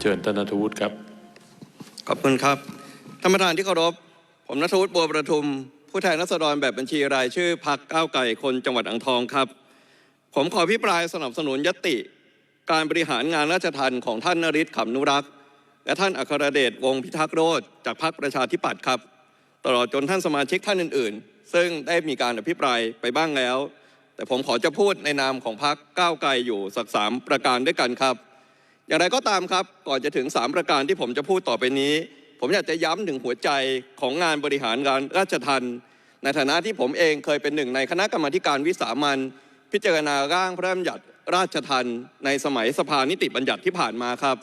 เชิญท่านนัทวุฒิครับ ขอบคุณครับ ท่านประธานที่เคารพ ผมนัทวุฒิบัวประทุม ผู้แทนรัษฎรแบบบัญชีรายชื่อพักก้าวไก่คนจังหวัดอ่างทองครับ ผมขอพิปรายสนับสนุนยติ การบริหารงานราชทันของท่านนริศขำนุรักษ์และท่านอัครเดชวงพิทักษ์โรธจากพรรคประชาธิปัตย์ครับ ตลอดจนท่านสมาชิกท่านอื่น ๆ ซึ่งได้มีการอภิปรายไปบ้างแล้ว แต่ผมขอจะพูดในนามของพรรคก้าวไกลอยู่สักสามประการด้วยกันครับ อย่างไรก็ตามครับ ก่อนจะถึง 3 ประการที่ผมจะพูดต่อไปนี้ ผมอยากจะย้ำถึงหัวใจของงานบริหารงานราชทันในฐานะที่ผมเองเคยเป็นหนึ่งในคณะกรรมาธิการวิสามันพิจารณาร่างพระราชบัญญัติราชทันในสมัยสภานิติบัญญัติที่ผ่านมาครับ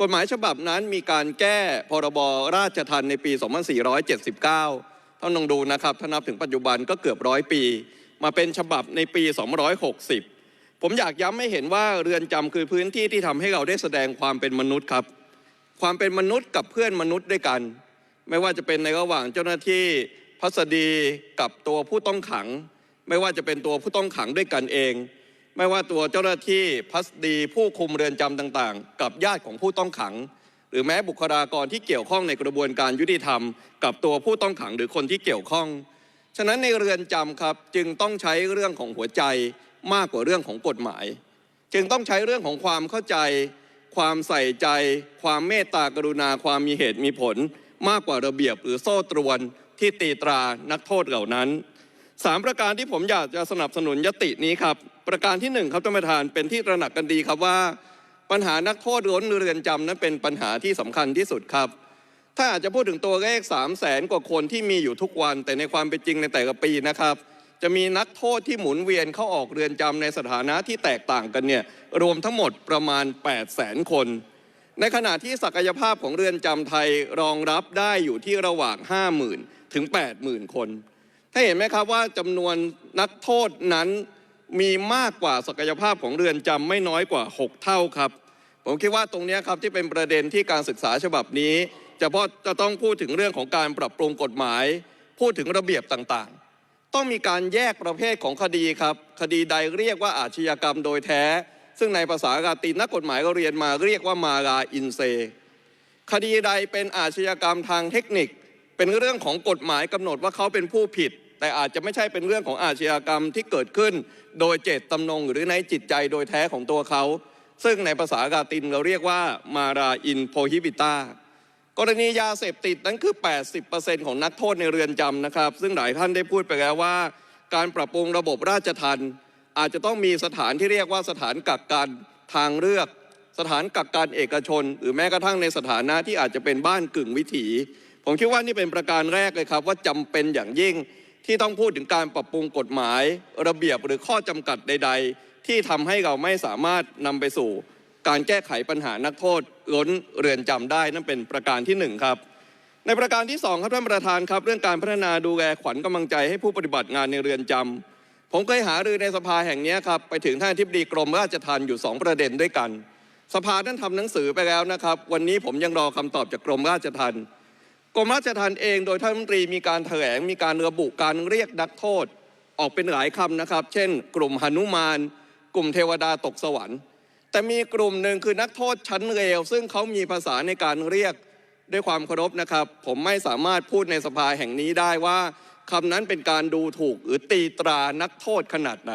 กฎหมายฉบับนั้นมีการแก้พรบราชทันในปี 2479ท่านลองดูนะครับถ้านับถึงปัจจุบันก็เกือบร้อยปี มาเป็นฉบับในปี 260 ผมอยากย้ำให้เห็นว่าเรือนจำคือพื้นที่ที่ทำให้เราได้แสดงความเป็นมนุษย์ครับ ความเป็นมนุษย์กับเพื่อนมนุษย์ด้วยกัน ไม่ว่าจะเป็นในระหว่างเจ้าหน้าที่พัสดีกับตัวผู้ต้องขัง ไม่ว่าจะเป็นตัวผู้ต้องขังด้วยกันเอง ไม่ว่าตัวเจ้าหน้าที่พัสดีผู้คุมเรือนจำต่างๆ กับญาติของผู้ต้องขัง หรือแม้บุคลากรที่เกี่ยวข้องในกระบวนการยุติธรรม กับตัวผู้ต้องขังหรือคนที่เกี่ยวข้อง ฉะนั้นในเรือนจำครับจึงต้องใช้เรื่องของหัวใจ มากกว่าเรื่องของกฎหมาย จึงต้องใช้เรื่องของความเข้าใจ ความใส่ใจ ความเมตตากรุณาความมีเหตุมีผล มากกว่าระเบียบหรือโซ่ตรวนที่ตีตรานักโทษเหล่านั้นสามประการที่ผมอยากจะสนับสนุนยตินี้ครับ ประการที่หนึ่งครับท่านประธานเป็นที่ตระหนักกันดีครับว่า ปัญหานักโทษล้นเรือนจำนั้นเป็นปัญหาที่สำคัญที่สุดครับ ถ้าอาจจะพูดถึงตัวเลข3 0 0แสนกว่าคนที่มีอยู่ทุกวัน แต่ในความเป็นจริงในแต่ละปีนะครับ จะมีนักโทษที่หมุนเวียนเข้าออกเรือนจำในสถานะที่แตกต่างกันเนี่ยรวมทั้งหมดประมาณ 8 0 0แสนคน ในขณะที่ศักยภาพของเรือนจำไทยรองรับได้อยู่ที่ระหว่าง 50,000 ถึง 80,000 คน ถ้าเห็นไหมครับว่าจำนวนนักโทษนั้นมีมากกว่าศักยภาพของเรือนจำไม่น้อยกว่า 6 เท่าครับ ผมคิดว่าตรงนี้ครับที่เป็นประเด็นที่การศึกษาฉบับนี้ จะพาะจะต้องพูดถึงเรื่องของการปรับปรุงกฎหมาย พูดถึงระเบียบต่าง ต้องมีการแยกประเภทของคดีครับ คดีใดเรียกว่าอาชญากรรมโดยแท้ ซึ่งในภาษากาตินนักกฎหมายก็เรียนมาเรียกว่ามาราอินเซ คดีใดเป็นอาชญากรรมทางเทคนิค เป็นเรื่องของกฎหมายกำหนดว่าเขาเป็นผู้ผิด แต่อาจจะไม่ใช่เป็นเรื่องของอาชญากรรมที่เกิดขึ้น โดยเจตจำนงหรือในจิตใจโดยแท้ของตัวเขา ซึ่งในภาษากาตินเราเรียกว่ามาราอินโพฮิบิตา กรณียาเสพติดนั้นคือ 80%ของนักโทษในเรือนจำนะครับ ซึ่งหลายท่านได้พูดไปแล้วว่า การปรับปรุงระบบราชทัณฑ์อาจจะต้องมีสถานที่เรียกว่าสถานกักกันทางเลือก สถานกักกันเอกชน หรือแม้กระทั่งในสถานะที่อาจจะเป็นบ้านกึ่งวิถี ผมคิดว่านี่เป็นประการแรกเลยครับว่าจำเป็นอย่างยิ่งที่ต้องพูดถึงการปรับปรุงกฎหมาย ระเบียบหรือข้อจำกัดใด ๆ ที่ทำให้เราไม่สามารถนำไปสู่ การแก้ไขปัญหานักโทษล้นเรือนจำได้นั่นเป็นประการที่หนึ่งครับในประการที่สองครับท่านประธานครับ เรื่องการพัฒนาดูแลขวัญกำลังใจให้ผู้ปฏิบัติงานในเรือนจำผมเคยหารือในสภาแห่งนี้ครับไปถึงท่านทิบดีกรมราชทัณฑ์อยู่สองประเด็นด้วยกัน สภาท่านทำหนังสือไปแล้วนะครับ วันนี้ผมยังรอคำตอบจากกรมราชทัณฑ์กรมราชทัณฑ์เองโดยท่านรัฐมนตรีมีการแถลงมีการระบุการเรียกนักโทษ ออกเป็นหลายคำนะครับ เช่น กลุ่มหนุมาน กลุ่มเทวดาตกสวรรค์ แต่มีกลุ่มหนึ่งคือนักโทษชั้นเลวซึ่งเขามีภาษาในการเรียกด้วยความเคารพนะครับ ผมไม่สามารถพูดในสภาแห่งนี้ได้ว่าคำนั้นเป็นการดูถูกหรือตีตรานักโทษขนาดไหน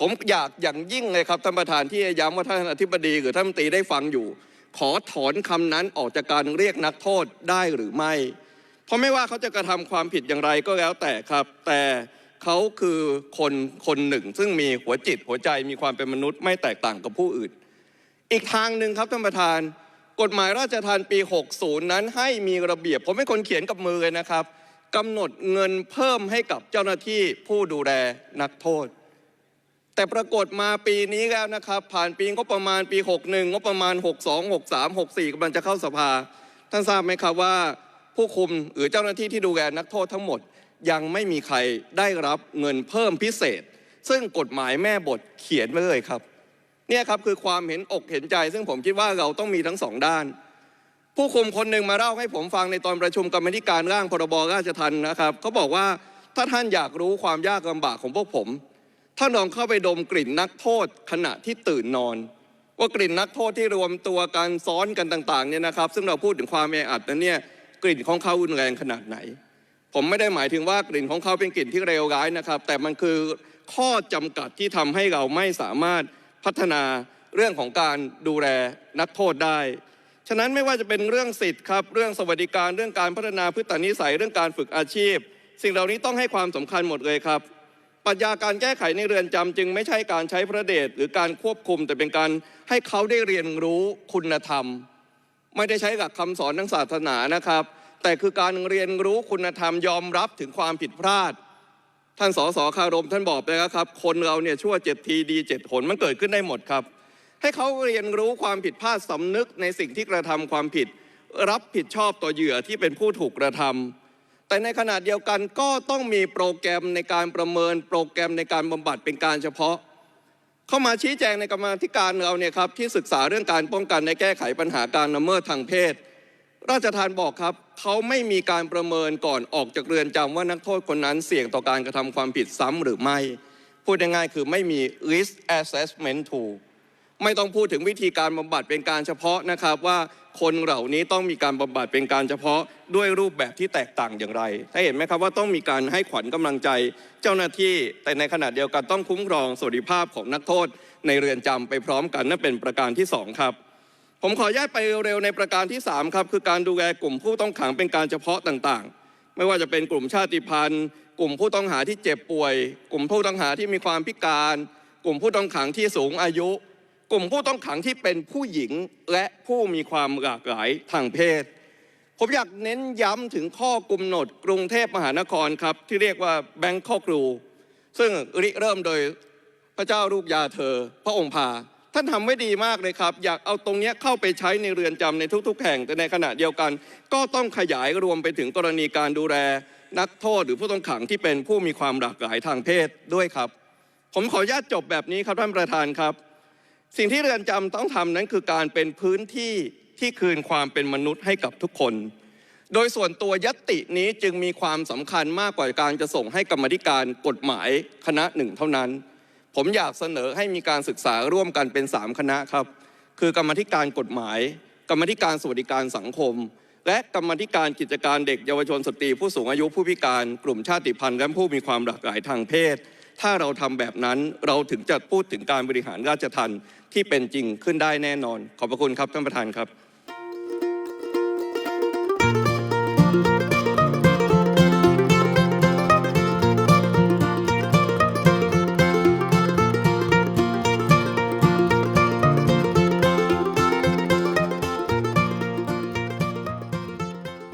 ผมอยากอย่างยิ่งเลยครับท่านประธานที่ย้ำว่าท่านอธิบดีหรือท่านตีได้ฟังอยู่ ขอถอนคำนั้นออกจากการเรียกนักโทษได้หรือไม่ เพราะไม่ว่าเขาจะกระทำความผิดอย่างไรก็แล้วแต่ครับ แต่ เขาคือคนคนหนึ่ง ซึ่งมีหัวจิตหัวใจมีความเป็นมนุษย์ไม่แตกต่างกับผู้อื่น อีกทางหนึ่งครับท่านประธาน กฎหมายราชทัณฑ์ปี 60 นั้นให้มีระเบียบ ผมเป็นคนเขียนกับมือเลยนะครับกำหนดเงินเพิ่มให้กับเจ้าหน้าที่ผู้ดูแลนักโทษ แต่ปรากฏมาปีนี้แล้วนะครับ ผ่านปีงบประมาณปี 61งบประมาณ 62 63 64กำลังจะเข้าสภา ท่านทราบไหมครับว่า ผู้คุมหรือเจ้าหน้าที่ที่ดูแลนักโทษทั้งหมด ยังไม่มีใครได้รับเงินเพิ่มพิเศษ ซึ่งกฎหมายแม่บทเขียนไว้เลยครับ เนี่ยครับคือความเห็นอกเห็นใจ ซึ่งผมคิดว่าเราต้องมีทั้งสองด้าน ผู้คุมคนหนึ่งมาเล่าให้ผมฟังในตอนประชุมกรรมธิการร่างพรบราชทัณฑ์นะครับเขาบอกว่าถ้าท่านอยากรู้ความยากลำบากของพวกผมท่านลองเข้าไปดมกลิ่นนักโทษขณะที่ตื่นนอน ว่ากลิ่นนักโทษที่รวมตัวกันซ้อนกันต่างๆเนี่ยนะครับ ซึ่งเราพูดถึงความแออัดนั้นเนี่ยกลิ่นของเขารุนแรงขนาดไหน ผมไม่ได้หมายถึงว่ากลิ่นของเขาเป็นกลิ่นที่เลวร้ายนะครับ แต่มันคือข้อจำกัดที่ทำให้เราไม่สามารถพัฒนาเรื่องของการดูแลนักโทษได้ ฉะนั้นไม่ว่าจะเป็นเรื่องสิทธิ์ครับ เรื่องสวัสดิการ เรื่องการพัฒนาพฤตินิสัย เรื่องการฝึกอาชีพ สิ่งเหล่านี้ต้องให้ความสำคัญหมดเลยครับปรัชญาการแก้ไขในเรือนจำจึงไม่ใช่การใช้พระเดชหรือการควบคุม แต่เป็นการให้เขาได้เรียนรู้คุณธรรม ไม่ได้ใช้หลักคำสอนทางศาสนานะครับ แต่คือการเรียนรู้คุณธรรมยอมรับถึงความผิดพลาด ท่านสสคารมท่านบอกไปแล้วครับ คนเราเนี่ยชั่วเจ็ดทีดีเจ็ดผลมันเกิดขึ้นได้หมดครับ ให้เขาเรียนรู้ความผิดพลาดสำนึกในสิ่งที่กระทำความผิด รับผิดชอบต่อเหยื่อที่เป็นผู้ถูกกระทำแต่ในขณะเดียวกันก็ต้องมีโปรแกรมในการประเมิน โปรแกรมในการบำบัดเป็นการเฉพาะ เข้ามาชี้แจงในกรรมาธิการเราเนี่ยครับที่ศึกษาเรื่องการป้องกันและแก้ไขปัญหาการละเมิดทางเพศ ราชทานบอกครับเขาไม่มีการประเมินก่อนออกจากเรือนจำว่านักโทษคนนั้นเสี่ยงต่อการกระทำความผิดซ้ำหรือไม่ พูดง่ายๆคือไม่มี risk assessment tool ไม่ต้องพูดถึงวิธีการบำบัดเป็นการเฉพาะนะครับว่าคนเหล่านี้ต้องมีการบำบัดเป็นการเฉพาะด้วยรูปแบบที่แตกต่างอย่างไร ถ้าเห็นไหมครับว่าต้องมีการให้ขวัญกำลังใจเจ้าหน้าที่ แต่ในขณะเดียวกันต้องคุ้มครองสวัสดิภาพของนักโทษ ในเรือนจำไปพร้อมกันนั่นเป็นประการที่สองครับ ผมขอแยกไปเร็วในประการที่ 3 ครับ คือการดูแลกลุ่มผู้ต้องขังเป็นการเฉพาะต่างๆ ไม่ว่าจะเป็นกลุ่มชาติพันธุ์ กลุ่มผู้ต้องหาที่เจ็บป่วย กลุ่มผู้ต้องหาที่มีความพิการ กลุ่มผู้ต้องขังที่สูงอายุ กลุ่มผู้ต้องขังที่เป็นผู้หญิงและผู้มีความหลากหลายทางเพศ ผมอยากเน้นย้ำถึงข้อกำหนดกรุงเทพมหานครครับที่เรียกว่าแบงคอกรูซึ่งริเริ่มโดยพระเจ้ารูปยาเธอ พระองค์พา ท่านทำไว้ดีมากเลยครับ อยากเอาตรงนี้เข้าไปใช้ในเรือนจำในทุก ๆ แห่งแต่ในขณะเดียวกัน ก็ต้องขยายรวมไปถึงกรณีการดูแลนักโทษหรือผู้ต้องขังที่เป็นผู้มีความหลากหลายทางเพศด้วยครับ ผมขออนุญาตจบแบบนี้ครับท่านประธานครับ สิ่งที่เรือนจำต้องทำนั้นคือการเป็นพื้นที่ที่คืนความเป็นมนุษย์ให้กับทุกคน โดยส่วนตัวยตตินี้จึงมีความสำคัญมากกว่าการจะส่งให้กรรมธิการกฎหมายคณะหนึ่งเท่านั้น ผมอยากเสนอให้มีการศึกษาร่วมกันเป็น 3 คณะครับ คือกรรมธิการกฎหมาย กรรมธิการสวัสดิการสังคม และกรรมธิการกิจการเด็กเยาวชนสตรีผู้สูงอายุผู้พิการกลุ่มชาติพันธุ์และผู้มีความหลากหลายทางเพศ ถ้าเราทำแบบนั้นเราถึงจะพูดถึงการบริหารราชทัณฑ์ที่เป็นจริงขึ้นได้แน่นอน ขอบพระคุณครับท่านประธานครับ